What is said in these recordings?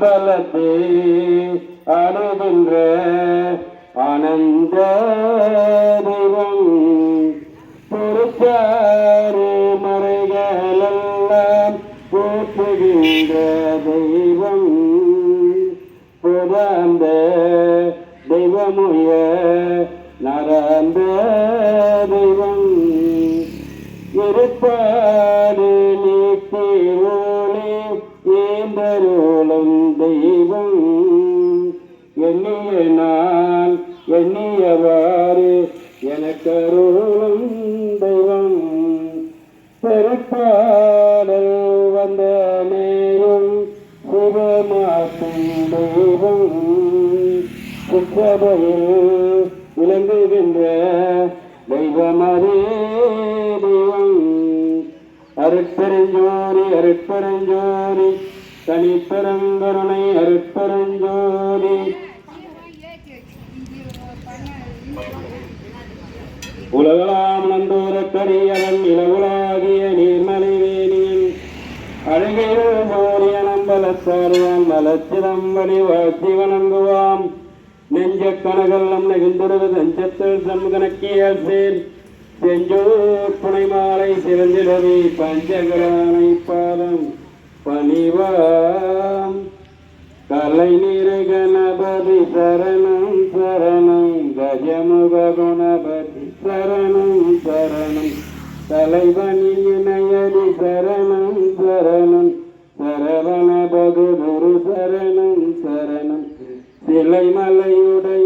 பலத்தை அணுகின்ற ஆனந்த தெய்வம். பொறுப்பாறு மறைகளெல்லாம் போற்றுகின்ற தெய்வம். புதாந்த தெய்வமுய நரந்த தெய்வம். இருப்பாடு நீக்கி ஒளி ஏந்தருளும் அருட்பெருஞ்சோதி அருட்பெருஞ்சோதி. தனிப்பெருங்கருணை அருட்பெருஞ்சோதி. உலகளாம் நந்தோரக்கரியவன் இளவுலாகிய நீர்மலை வேணியன் அழகையில் ஜோதிய நம்பலத்தாரியான் மலச்சிதம் வாழ்த்தி வணங்குவாம். நெஞ்ச கனகல்லம் நெகுந்துருவது நஞ்சத்தில் தம் கணக்கியல் சேர் செஞ்சோர் புனை மாலை சிறந்திடவி பஞ்சகரானை பாதம் பணிவாம். கலை நிறை கணபதி சரணம் சரணம் கஜமுக குணபதி சரணம் சரணம். தலைவனி இணையடி சரணம் சரணம் சரவண பகுதுரு சரணம் சரணம். சிலை மலையுடைய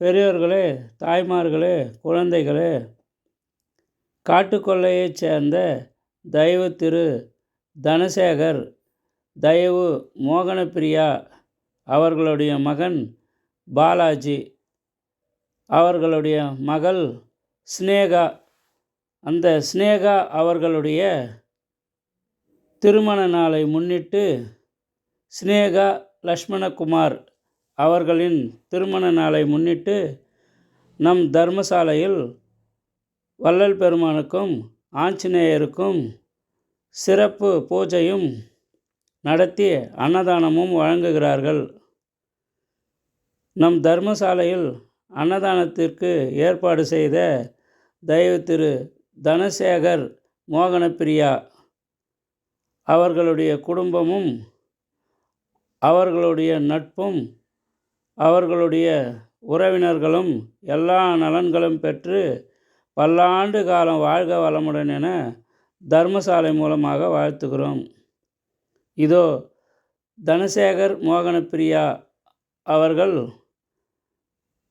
பெரியோர்களே தாய்மார்களே குழந்தைகளே காட்டுக்கொள்ளையைச் சேர்ந்த தயவு திரு. தனசேகர் தயவு மோகனப்பிரியா அவர்களுடைய மகன் பாலாஜி அவர்களுடைய மகள் ஸ்னேகா அந்த ஸ்னேகா அவர்களுடைய திருமண நாளை முன்னிட்டு ஸ்னேகா லக்ஷ்மணகுமார் அவர்களின் திருமண நாளை முன்னிட்டு நம் தர்மசாலையில் வள்ளல் பெருமானுக்கும் ஆஞ்சநேயருக்கும் சிறப்பு பூஜையும் நடத்தி அன்னதானமும் வழங்குகிறார்கள். நம் தர்மசாலையில் அன்னதானத்திற்கு ஏற்பாடு செய்த தயவு திரு தனசேகர் மோகனப்பிரியா அவர்களுடைய குடும்பமும் அவர்களுடைய நட்பும் அவர்களுடைய உறவினர்களும் எல்லா நலன்களும் பெற்று பல்லாண்டு காலம் வாழ்க வளமுடன் என தர்மசாலை மூலமாக வாழ்த்துகிறோம். இதோ தனசேகர் மோகனப்பிரியா அவர்கள்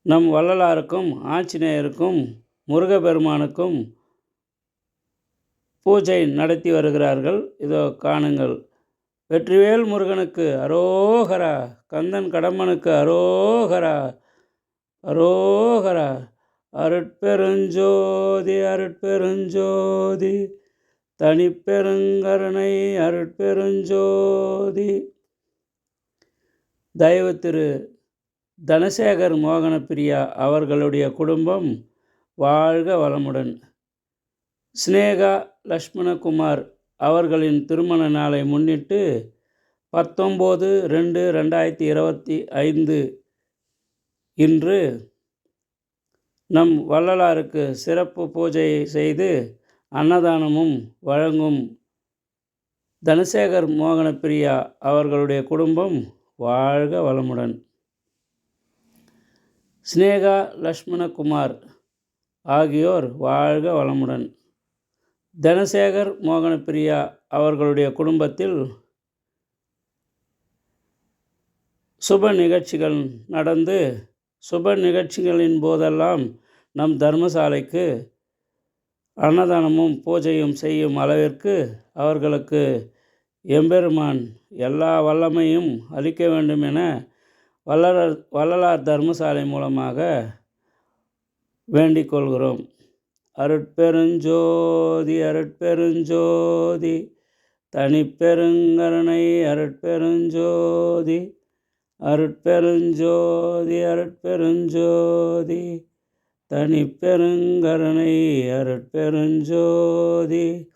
நம் வள்ளலாருக்கும் ஆஞ்சநேயருக்கும் முருகப்பெருமானுக்கும் பூஜை நடத்தி வருகிறார்கள். இதோ காணுங்கள். வெற்றிவேல் முருகனுக்கு அரோகரா கந்தன் கடம்பனுக்கு அரோகரா அரோகரா அருட்பெருஞ்சோதி அருட்பெருஞ்சோதி தனிப்பெருங்கருணை அருட்பெருஞ்சோதி. தயவு திரு தனசேகர் மோகனப்பிரியா அவர்களுடைய குடும்பம் வாழ்க வளமுடன். ஸ்னேகா லக்ஷ்மணகுமார் அவர்களின் திருமண நாளை முன்னிட்டு பத்தொம்போது ரெண்டு ரெண்டாயிரத்தி இருபத்தி ஐந்து இன்று நம் வள்ளலாருக்கு சிறப்பு பூஜை செய்து அன்னதானமும் வழங்கும் தனசேகர் மோகனப்பிரியா அவர்களுடைய குடும்பம் வாழ்க வளமுடன். ஸ்னேகா லக்ஷ்மணகுமார் ஆகியோர் வாழ்க வளமுடன். தனசேகர் மோகனப்பிரியா அவர்களுடைய குடும்பத்தில் சுப நிகழ்ச்சிகள் நடந்து சுப நிகழ்ச்சிகளின் போதெல்லாம் நம் தர்மசாலைக்கு அன்னதானமும் பூஜையும் செய்யும் அளவிற்கு அவர்களுக்கு எம்பெருமான் எல்லா வல்லமையும் அளிக்க வேண்டும் என வள்ளலார் வள்ளலார் தர்மசாலை மூலமாக வேண்டிக் கொள்கிறோம். அருட்பெருஞ்சோதி அருட்பெருஞ்சோதி. தனிப்பெருங்கருணை அருட்பெருஞ்சோதி. அருட்பெருஞ்சோதி அருட்பெருஞ்சோதி. தனிப்பெருங்கருணை அருட்பெருஞ்சோதி.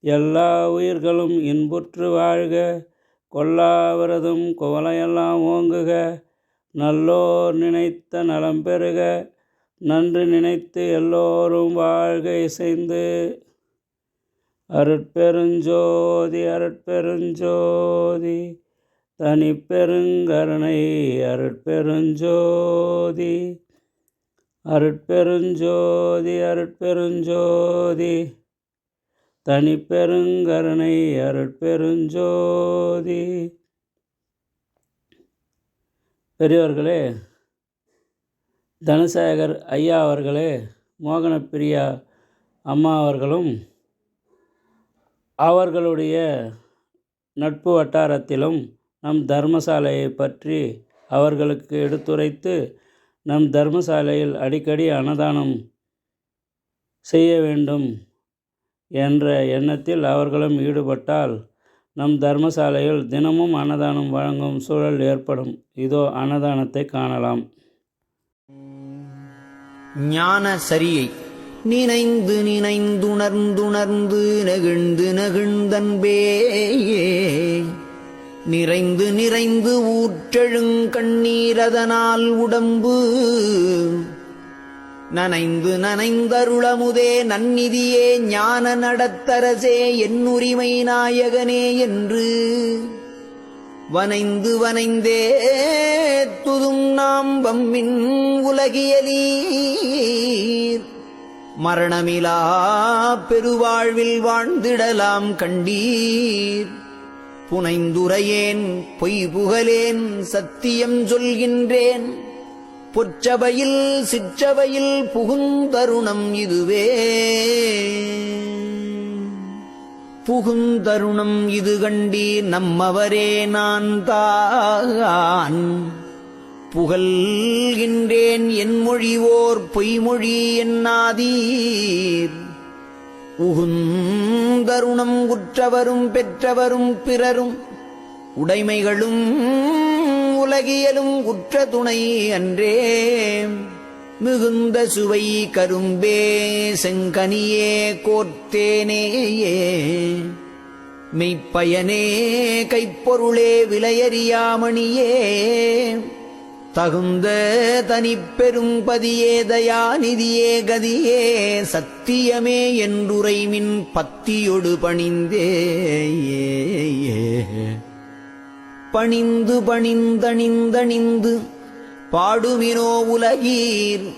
எல்லா உயிர்களும் இன்புற்று வாழ்க. கொல்லாவிரதும் குவலையெல்லாம் ஓங்குக. நல்லோர் நினைத்த நலம் பெறுக. நன்று நினைத்து எல்லோரும் வாழ்க இசைந்து. அருட்பெருஞ்சோதி அருட்பெருஞ்சோதி தனிப்பெருங்கருணை அருட்பெருஞ்சோதி அருட்பெருஞ்சோதி அருட்பெருஞ்சோதி தனிப்பெருங்கருணை அருட்பெருஞ்சோதி. பெரியவர்களே தனசேகர் ஐயா அவர்களே மோகனப்பிரியா அம்மா அவர்களும் அவர்களுடைய நட்பு வட்டாரத்திலும் நம் தர்மசாலையை பற்றி அவர்களுக்கு எடுத்துரைத்து நம் தர்மசாலையில் அடிக்கடி அன்னதானம் செய்ய வேண்டும் என்ற எண்ணத்தில் அவர்களும் ஈடுபட்டால் நம் தர்மசாலையில் தினமும் அன்னதானம் வழங்கும் சூழல் ஏற்படும். இதோ அன்னதானத்தை காணலாம். ஞான சரியை. நினைந்து நினைந்துணர்ந்துணர்ந்து நெகிழ்ந்து நெகிழ்ந்தன்பே. நிறைந்து நிறைந்து ஊற்றெழுங்கண்ணீரதனால் உடம்பு. நனைந்து நனைந்தருளமுதே நன்னிதியே ஞான நடத்தரசே என்னுரிமை நாயகனே என்று. வனைந்து வனைந்தே துதும் நாம் வம்மின் உலகியலீர் மரணமிலா பெருவாழ்வில் வாழ்ந்திடலாம் கண்டீர். புனைந்துரையேன் பொய் புகழேன் சத்தியம் சொல்கின்றேன். பொற்றவையில் சிற்றவையில் புகுந்தருணம் இதுவே. புகுந்தருணம் இது கண்டி நம்மவரே நான் தான் புகழ்கின்றேன் என் மொழிவோர் பொய்மொழி என்னாதீர் உகுந்தருணம் உற்றவரும் பெற்றவரும் பிறரும் உடைமைகளும் உலகியலும் உற்ற துணை அன்றே. மிகுந்த சுவை கரும்பே செங்கனியே கோர்த்தேனேயே மெய்ப்பயனே கைப்பொருளே விலையறியாமணியே. தகுந்த தனிப்பெரும் பதியே தயாநிதியே கதியே. சத்தியமே என்றுரைமின் பத்தியொடு பணிந்தே. பணிந்து பணிந்தணிந்தணிந்து பாடுமினோ உலகீர்.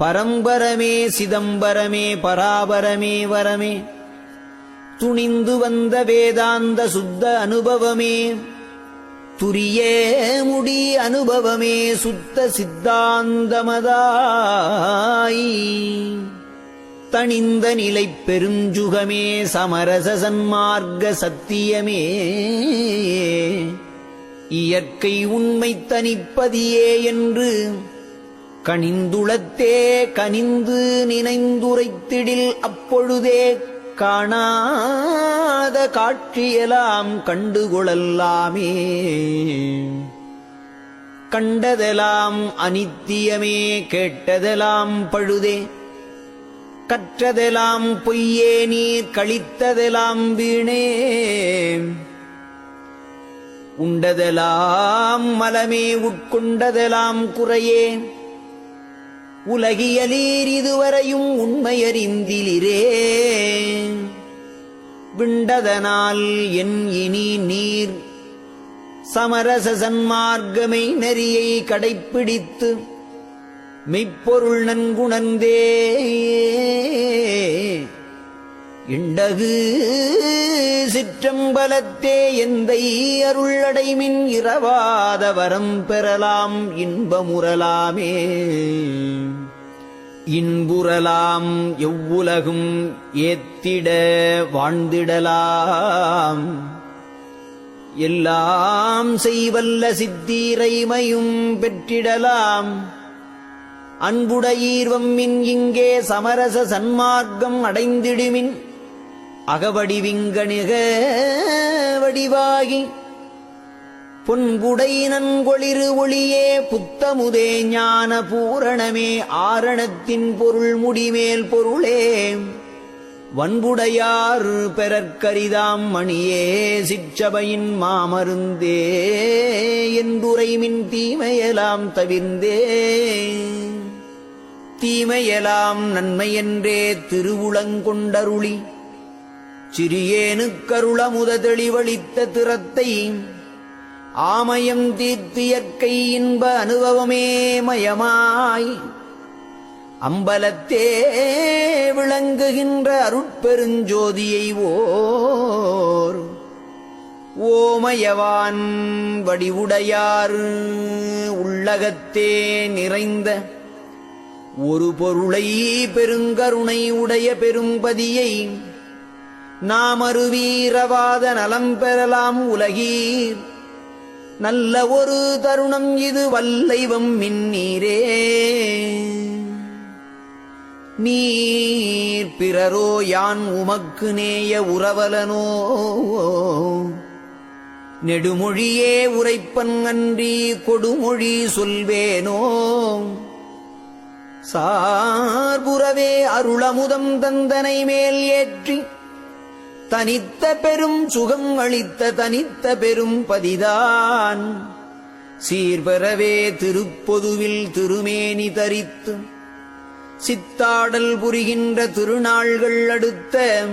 பரம்பரமே சிதம்பரமே பராபரமே வரமே. துணிந்து வந்த வேதாந்த சுத்த அனுபவமே. துரியே முடி அனுபவமே சுத்த சித்தாந்தமதாய். தணிந்த நிலை பெருஞ்சுகமே சமரச சன்மார்க்க சத்தியமே. இயற்கை உண்மை தனிப்பதியே என்று கனிந்துளத்தே கனிந்து நினைந்துரைத்திடில் அப்பொழுதே காணாத காட்சியெல்லாம் கண்டுகொளல்லாமே கண்டதெல்லாம் அனித்தியமே கேட்டதெல்லாம் பழுதே. கற்றதெல்லாம் பொய்யே நீர் கழித்ததெல்லாம் வீணே. உண்டதெலாம் மலமே உட்கொண்டதெலாம் குறையே. உலகியலீர் இதுவரையும் உண்மையறிந்திலிரே. விண்டதனால் என் இனி நீர் சமரச சன்மார்க்கமை நெறியை கடைப்பிடித்து மெய்ப்பொருள் நன்குணந்தே இண்டகு சிற்றம்பலத்தே எந்தை அருளடைமின் இரவாத வரம் பெறலாம் இன்பமுறலாமே. இன்புறலாம் எவ்வுலகும் ஏத்திட வாழ்ந்திடலாம். எல்லாம் செய்வல்ல சித்தீரைமையும் பெற்றிடலாம். அன்புடையீர்வம்மின் இங்கே சமரச சன்மார்க்கம் அடைந்திடுமின் அகவடிவிங்கணிக வடிவாகி பொன்புடை நன்கொளிரு ஒளியே புத்தமுதே ஞான பூரணமே ஆரணத்தின் பொருள் முடிமேல் பொருளே. வன்புடையார் பெறற்கரிதாம் மணியே சிற்றபையின் மாமருந்தே என்றுரைமின் தீமையெல்லாம் தவிர்ந்தே. தீமையெல்லாம் நன்மையென்றே திருவுளங்கொண்டருளி சிறியேனுக்கருளமுத தெளிவளித்த திறத்தை ஆமயம் தீர்த்தியற்கை இன்ப அனுபவமே மயமாய் அம்பலத்தே விளங்குகின்ற அருட்பெருஞ்சோதியை ஓர் ஓமயவான் வடிவுடையார் உள்ளகத்தே நிறைந்த ஒரு பொருளை பெருங்கருணை உடைய பெரும்பதியை நாம் அருவீரவாத நலம் பெறலாம் உலகீர். நல்ல ஒரு தருணம் இது வல்லைவம் மின்னீரே. நீர் பிறரோ யான் உமக்கு நேய உறவலனோ. நெடுமொழியே உரைப்பன் அன்றி கொடுமொழி சொல்வேனோ. சார்புறவே அருளமுதம் தந்தனை மேல் ஏற்றி தனித்த பெரும் சுகம் அளித்த தனித்த பெரும் பதிதான். சீர்பெறவே திருப்பொதுவில் திருமேனி தரித்து சித்தாடல் புரிகின்ற திருநாள்கள் அடுத்த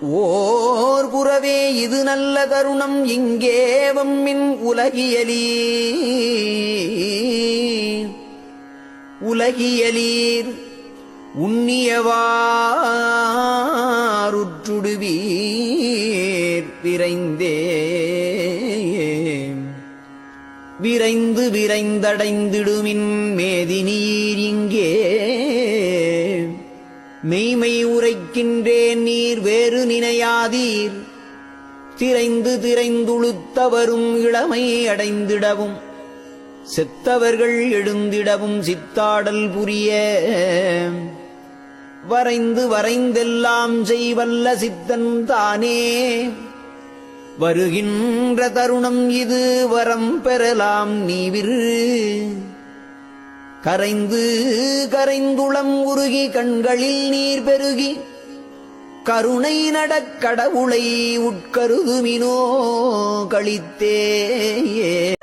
ஓர் புறவே இது நல்ல தருணம் இங்கே வம்மின் உலகியலீர். உலகியலீர். உன்னியவாருற்றுடுவீர் விரைந்தே. விரைந்து விரைந்தடைந்திடுமின் மேதினீர் இங்கே. மெய்மை உரைக்கின்றேன் நீர் வேறு நினையாதீர். திரைந்து திரைந்துழுத்தவரும் இளமை அடைந்திடவும். செத்தவர்கள் எழுந்திடவும் சித்தாடல் புரிய. வரைந்து வரைந்தெல்லாம் செய்வல்ல சித்தன் தானே. வருகின்ற தருணம் இது வரம் பெறலாம் நீவிரு. கரைந்து கரைந்துளம் உருகி கண்களில் நீர் பெருகி கருணை நடக்கடவுளை உட்கருதுமினோ கழித்தேயே